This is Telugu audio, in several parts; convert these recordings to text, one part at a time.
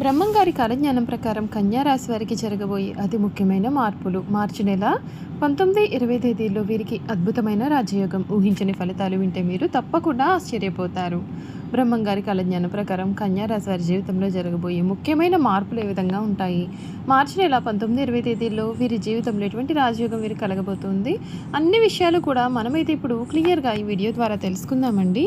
బ్రహ్మంగారి కాలజ్ఞానం ప్రకారం కన్యారాశి వారికి జరగబోయే అతి ముఖ్యమైన మార్పులు. మార్చి నెల పంతొమ్మిది ఇరవై తేదీల్లో వీరికి అద్భుతమైన రాజయోగం ఊహించని ఫలితాలు వింటే మీరు తప్పకుండా ఆశ్చర్యపోతారు. బ్రహ్మంగారి కాలజ్ఞానం ప్రకారం కన్యారాశి వారి జీవితంలో జరగబోయే ముఖ్యమైన మార్పులు ఏ విధంగా ఉంటాయి? మార్చి నెల పంతొమ్మిది ఇరవై తేదీల్లో వీరి జీవితంలో ఎటువంటి రాజయోగం వీరికి కలగబోతుంది? అన్ని విషయాలు కూడా మనమైతే ఇప్పుడు క్లియర్గా ఈ వీడియో ద్వారా తెలుసుకుందామండి.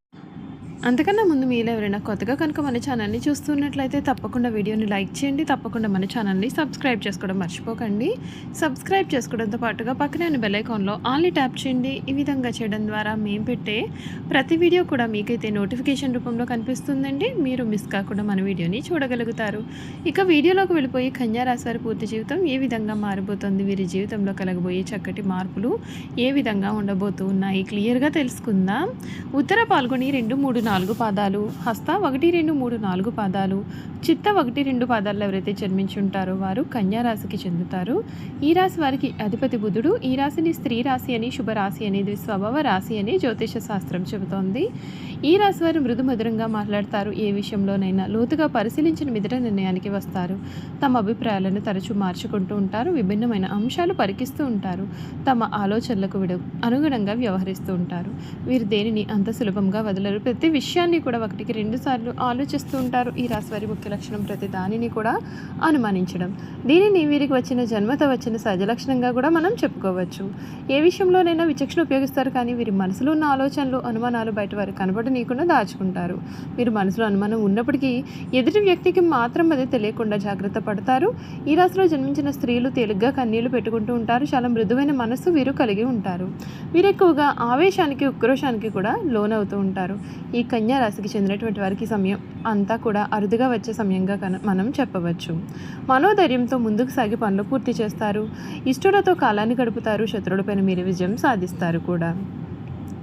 అంతకన్నా ముందు మీలో ఎవరైనా కొత్తగా కనుక మన ఛానల్ని చూస్తున్నట్లయితే తప్పకుండా వీడియోని లైక్ చేయండి తప్పకుండా మన ఛానల్ని సబ్స్క్రైబ్ చేసుకోవడం మర్చిపోకండి. సబ్స్క్రైబ్ చేసుకోవడంతో పాటుగా పక్కనే ఉన్న బెల్లైకాన్లో ఆన్లీ ట్యాప్ చేయండి. ఈ విధంగా చేయడం ద్వారా మేము పెట్టే ప్రతి వీడియో కూడా మీకైతే నోటిఫికేషన్ రూపంలో కనిపిస్తుందండి. మీరు మిస్ కాకుండా మన వీడియోని చూడగలుగుతారు. ఇక వీడియోలోకి వెళ్ళిపోయి కన్యారాశి వారి పూర్తి జీవితం ఏ విధంగా మారిపోతుంది? వీరి జీవితంలో కలగబోయే చక్కటి మార్పులు ఏ విధంగా ఉండబోతూ ఉన్నాయి? క్లియర్గా తెలుసుకుందాం. ఉత్తర పాల్గొని రెండు మూడు నాలుగు పాదాలు హస్త ఒకటి రెండు మూడు నాలుగు పాదాలు చిత్త ఒకటి రెండు పాదాల్లో ఎవరైతే జన్మించి ఉంటారో వారు కన్యారాశికి చెందుతారు. ఈ రాశి వారికి అధిపతి బుధుడు. ఈ రాశిని స్త్రీ రాశి అని శుభరాశి అనేది స్వభావ రాశి అని జ్యోతిష శాస్త్రం చెబుతోంది. ఈ రాశి వారు మృదు మధురంగా మాట్లాడతారు. ఏ విషయంలోనైనా లోతుగా పరిశీలించిన మిదట నిర్ణయానికి వస్తారు. తమ అభిప్రాయాలను తరచూ మార్చుకుంటూ ఉంటారు. విభిన్నమైన అంశాలు పరికిస్తూ ఉంటారు. తమ ఆలోచనలకు విడ అనుగుణంగా వ్యవహరిస్తూ ఉంటారు. వీరు దేనిని అంత సులభంగా వదలరు. ప్రతి విషయాన్ని కూడా ఒకటికి రెండుసార్లు ఆలోచిస్తూ ఉంటారు. ఈ రాశివారి ముఖ్య లక్షణం ప్రతి దానిని కూడా అనుమానించడం. దీనిని వీరికి వచ్చిన జన్మత వచ్చిన సహజ లక్షణంగా కూడా మనం చెప్పుకోవచ్చు. ఏ విషయంలోనైనా విచక్షణ ఉపయోగిస్తారు కానీ వీరి మనసులో ఉన్న ఆలోచనలు అనుమానాలు బయట వారికి కనబడనీయకుండా దాచుకుంటారు. వీరు మనసులో అనుమానం ఉన్నప్పటికీ ఎదుటి వ్యక్తికి మాత్రం అది తెలియకుండా జాగ్రత్త పడతారు. ఈ రాశిలో జన్మించిన స్త్రీలు తేలిగ్గా కన్నీళ్ళు పెట్టుకుంటూ ఉంటారు. చాలా మృదువైన మనస్సు వీరు కలిగి ఉంటారు. వీరు ఎక్కువగా ఆవేశానికి ఉక్రోషానికి కూడా లోనవుతూ ఉంటారు. ఈ కన్యా రాశికి చెందినటువంటి వారికి సమయం అంతా కూడా అరుదుగా వచ్చే సమయంగా కన మనం చెప్పవచ్చు. మనోధైర్యంతో ముందుకు సాగి పనులు పూర్తి చేస్తారు. ఇష్టలతో కాలాన్ని గడుపుతారు. శత్రువులపైన మీరు విజయం సాధిస్తారు కూడా.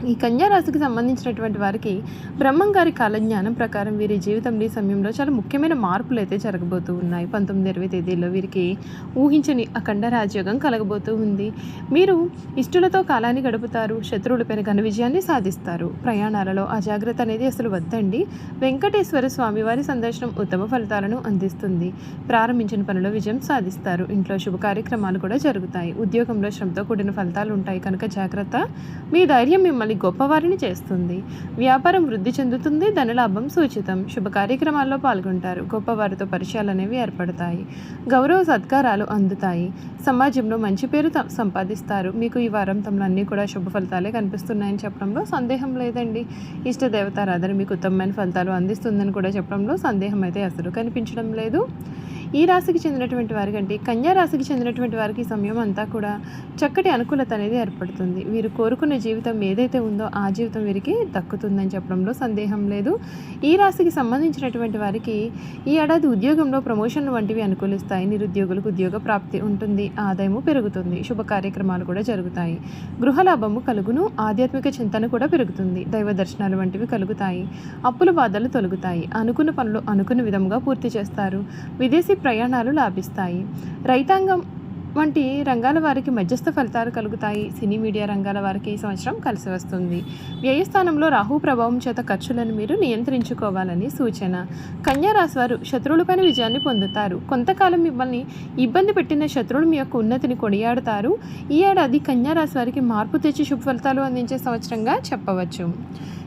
ఈ కన్యా రాశికి సంబంధించినటువంటి వారికి బ్రహ్మం గారి కాలజ్ఞానం ప్రకారం వీరి జీవితంలో ఈ సమయంలో చాలా ముఖ్యమైన మార్పులు అయితే జరగబోతూ ఉన్నాయి. పంతొమ్మిది ఇరవై తేదీల్లో వీరికి ఊహించని అఖండ రాజయోగం కలగబోతూ ఉంది. మీరు ఇష్టలతో కాలాన్ని గడుపుతారు శత్రువులపైన ఘన విజయాన్ని సాధిస్తారు. ప్రయాణాలలో అజాగ్రత్త అనేది అసలు వద్దండి. వెంకటేశ్వర స్వామి వారి సందర్శనం ఉత్తమ ఫలితాలను అందిస్తుంది. ప్రారంభించిన పనిలో విజయం సాధిస్తారు. ఇంట్లో శుభ కార్యక్రమాలు కూడా జరుగుతాయి. ఉద్యోగంలో శ్రమతో కూడిన ఫలితాలు ఉంటాయి. కనుక జాగ్రత్త. మీ ధైర్యం మిమ్మల్ని గొప్పవారిని చేస్తుంది. వ్యాపారం వృద్ధి చెందుతుంది ధనలాభం సూచితం. శుభ కార్యక్రమాల్లో పాల్గొంటారు. గొప్పవారితో పరిచయాలు అనేవి ఏర్పడతాయి. గౌరవ సత్కారాలు అందుతాయి. సమాజంలో మంచి పేరు సంపాదిస్తారు. మీకు ఈ వారం తమలో అన్నీ కూడా శుభ ఫలితాలే కనిపిస్తున్నాయని చెప్పడంలో సందేహం లేదండి. ఇష్ట దేవతారాధన మీకు ఉత్తమమైన ఫలితాలు అందిస్తుందని కూడా చెప్పడంలో సందేహం అయితే అసలు కనిపించడం లేదు. ఈ రాశికి చెందినటువంటి వారికంటే కన్యా రాశికి చెందినటువంటి వారికి సమయం అంతా కూడా చక్కటి అనుకూలత అనేది ఏర్పడుతుంది. వీరు కోరుకున్న జీవితం ఏదైతే ఉందో ఆ జీవితం వీరికి దక్కుతుందని చెప్పడంలో సందేహం లేదు. ఈ రాశికి సంబంధించినటువంటి వారికి ఈ ఏడాది ఉద్యోగంలో ప్రమోషన్లు వంటివి అనుకూలిస్తాయి. నిరుద్యోగులకు ఉద్యోగ ప్రాప్తి ఉంటుంది. ఆదాయము పెరుగుతుంది. శుభ కార్యక్రమాలు కూడా జరుగుతాయి. గృహలాభము కలుగును. ఆధ్యాత్మిక చింతన కూడా పెరుగుతుంది. దైవ దర్శనాలు వంటివి కలుగుతాయి. అప్పుల బాధలు తొలగుతాయి. అనుకున్న పనులు అనుకున్న విధంగా పూర్తి చేస్తారు. విదేశీ ప్రయాణాలు లాభిస్తాయి. రైతాంగం వంటి రంగాల వారికి మధ్యస్థ ఫలితాలు కలుగుతాయి. సినీ మీడియా రంగాల వారికి ఈ సంవత్సరం కలిసి వస్తుంది. వ్యయస్థానంలో రాహు ప్రభావం చేత ఖర్చులను మీరు నియంత్రించుకోవాలని సూచన. కన్యారాశి వారు శత్రువులపైన విజయాన్ని పొందుతారు. కొంతకాలం మిమ్మల్ని ఇబ్బంది పెట్టిన శత్రువులు మీ యొక్క ఉన్నతిని కొనియాడతారు. ఈ ఏడాది కన్యారాశి వారికి మార్పు తెచ్చి శుభ ఫలితాలు అందించే సంవత్సరంగా చెప్పవచ్చు.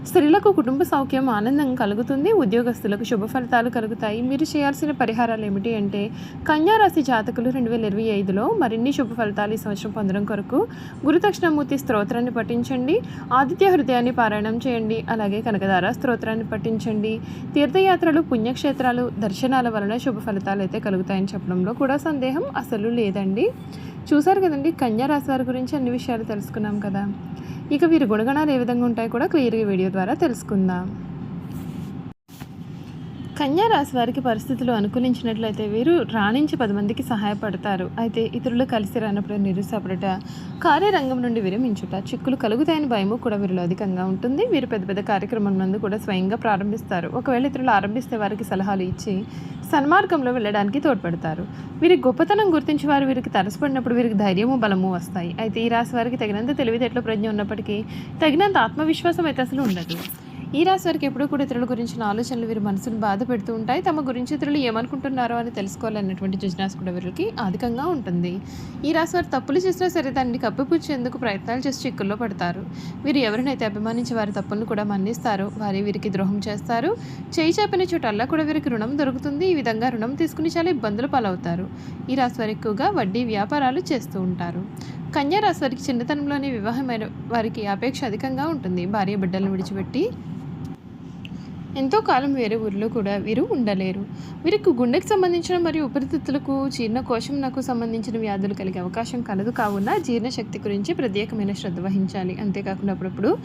స్త్రీలకు కుటుంబ సౌఖ్యం ఆనందం కలుగుతుంది ఉద్యోగస్తులకు శుభ ఫలితాలు కలుగుతాయి. మీరు చేయాల్సిన పరిహారాలు ఏమిటి అంటే కన్యారాశి జాతకులు రెండు వేల ఇరవై ఐదులో మరిన్ని శుభ ఫలితాలు ఈ సంవత్సరం పొందడం కొరకు గురుదక్షిణమూర్తి స్తోత్రాన్ని పఠించండి ఆదిత్య హృదయాన్ని పారాయణం చేయండి అలాగే కనకదార స్తోత్రాన్ని పఠించండి. తీర్థయాత్రలు పుణ్యక్షేత్రాలు దర్శనాల వలన శుభ ఫలితాలు అయితే కలుగుతాయని చెప్పడంలో కూడా సందేహం అసలు లేదండి. చూశారు కదండి కన్యా రాశి వారి గురించి అన్ని విషయాలు తెలుసుకున్నాం కదా. ఇక వీరి గుణగణాలు ఏ విధంగా ఉంటాయో కూడా క్లియర్గా వీడియో ద్వారా తెలుసుకుందాం. రాశి వారికి పరిస్థితులు అనుకూలించినట్లయితే వీరు రాణించి పది మందికి సహాయపడతారు. అయితే ఇతరులు కలిసి రానప్పుడు నిరుత్సాహపడట కార్యరంగం నుండి విరమించుట చిక్కులు కలుగుతాయని భయము కూడా వీరిలో అధికంగా ఉంటుంది. వీరు పెద్ద పెద్ద కార్యక్రమం నందు కూడా స్వయంగా ప్రారంభిస్తారు. ఒకవేళ ఇతరులు ఆరంభిస్తే వారికి సలహాలు ఇచ్చి సన్మార్గంలో వెళ్ళడానికి తోడ్పడతారు. వీరి గొప్పతనం గుర్తించి వారు వీరికి తరసపడినప్పుడు వీరికి ధైర్యము బలము వస్తాయి. అయితే ఈ రాశి వారికి తగినంత తెలివితేటలు ప్రజ్ఞ ఉన్నప్పటికీ తగినంత ఆత్మవిశ్వాసం అయితే అసలు ఉండదు. ఈ రాశి వారికి ఎప్పుడూ కూడా ఇతరుల గురించిన ఆలోచనలు వీరి మనసును బాధ పెడుతూ ఉంటాయి. తమ గురించి ఇతరులు ఏమనుకుంటున్నారో అని తెలుసుకోవాలన్నటువంటి జిజ్ఞాస కూడా వీరికి అధికంగా ఉంటుంది. ఈ రాశి వారు తప్పులు చేసినా సరే దాన్ని కప్పిపుచ్చేందుకు ప్రయత్నాలు చేసి చిక్కుల్లో పడతారు. వీరు ఎవరినైతే అభిమానించి వారి తప్పులను కూడా మన్నిస్తారో వారి వీరికి ద్రోహం చేస్తారు. చేయి చేపని చోటల్లా కూడా వీరికి రుణం దొరుకుతుంది. ఈ విధంగా రుణం తీసుకుని చాలా ఇబ్బందులు పాలవుతారు. ఈ రాశి వారు ఎక్కువగా వడ్డీ వ్యాపారాలు చేస్తూ ఉంటారు. కన్యా రాశి వారికి చిన్నతనంలోనే వివాహమైన వారికి అపేక్ష అధికంగా ఉంటుంది. భార్య బిడ్డలను విడిచిపెట్టి ఎంతో కాలం వేరే ఊరిలో కూడా వీరు ఉండలేరు. వీరికి గుండెకు సంబంధించిన మరియు ఉపరితిత్తులకు జీర్ణకోశం నాకు సంబంధించిన వ్యాధులు కలిగే అవకాశం కలదు. కావున జీర్ణశక్తి గురించి ప్రత్యేకమైన శ్రద్ధ వహించాలి. అంతేకాకుండా అప్పుడప్పుడు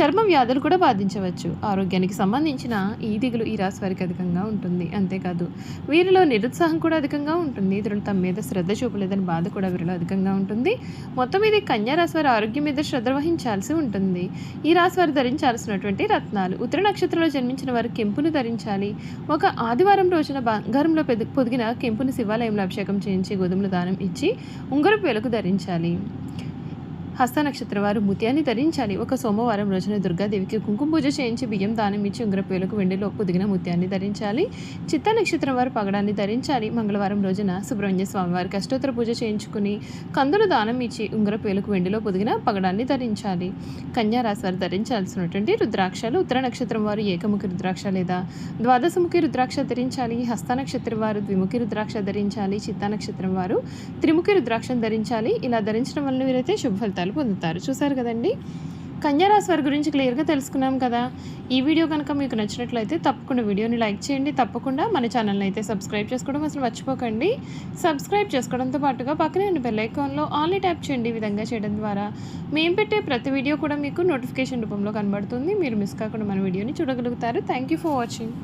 చర్మ వ్యాధులు కూడా బాధించవచ్చు. ఆరోగ్యానికి సంబంధించిన ఈ దిగులు ఈ రాశి వారికి అధికంగా ఉంటుంది. అంతేకాదు వీరిలో నిరుత్సాహం కూడా అధికంగా ఉంటుంది. ఇతరులు తమ మీద శ్రద్ధ చూపలేదని బాధ కూడా వీరిలో అధికంగా ఉంటుంది. మొత్తం ఇది కన్యా రాశి వారి ఆరోగ్యం మీద శ్రద్ధ వహించాల్సి ఉంటుంది. ఈ రాశి వారు ధరించాల్సినటువంటి రత్నాలు. ఉత్తర నక్షత్రంలో జన్మించిన వారు కెంపును ధరించాలి. ఒక ఆదివారం రోజున బంగారంలో పెద్ద పొదిగిన కెంపును శివాలయంలో అభిషేకం చేయించి గోధుమల దానం ఇచ్చి ఉంగరపు వెలకు ధరించాలి. హస్త నక్షత్ర వారు ముత్యాన్ని ధరించాలి. ఒక సోమవారం రోజున దుర్గాదేవికి కుంకుమ పూజ చేయించి బియ్యం దానం ఇచ్చి ఉంగరపేలకు వెండిలో పొదిగిన ముత్యాన్ని ధరించాలి. చిత్త నక్షత్రం వారు పగడాన్ని ధరించాలి. మంగళవారం రోజున సుబ్రహ్మణ్య స్వామి వారికి అష్టోత్తర పూజ చేయించుకుని కందులు దానం ఇచ్చి ఉంగరపేలకు వెండిలో పొదిగిన పగడాన్ని ధరించాలి. కన్యారాశి వారు ధరించాల్సినటువంటి రుద్రాక్షలు ఉత్తర నక్షత్రం వారు ఏకముఖి రుద్రాక్ష లేదా ద్వాదశముఖి రుద్రాక్ష ధరించాలి. హస్త నక్షత్రం వారు ద్విముఖి రుద్రాక్ష ధరించాలి. చిత్తా నక్షత్రం వారు త్రిముఖి రుద్రాక్షను ధరించాలి. ఇలా ధరించడం వల్ల వీరైతే శుభ ఫలితాలు పొందుతారు. చూసారు కదండి? కన్యారాశి వారి గురించి క్లియర్గా తెలుసుకున్నాం కదా? ఈ వీడియో కనుక మీకు నచ్చినట్లయితే తప్పకుండా వీడియోని లైక్ చేయండి. తప్పకుండా మన ఛానల్ని అయితే సబ్స్క్రైబ్ చేసుకోవడం అసలు మర్చిపోకండి. సబ్స్క్రైబ్ చేసుకోవడంతో పాటుగా పక్కనే ఉన్న బెల్ ఐకాన్లో ఆన్లీ ట్యాప్ చేయండి ఈ విధంగా చేయడం ద్వారా. మేము పెట్టే ప్రతి వీడియో కూడా మీకు నోటిఫికేషన్ రూపంలో కనబడుతుంది. మీరు మిస్ కాకుండా మన వీడియోని చూడగలుగుతారు. Thank you for watching.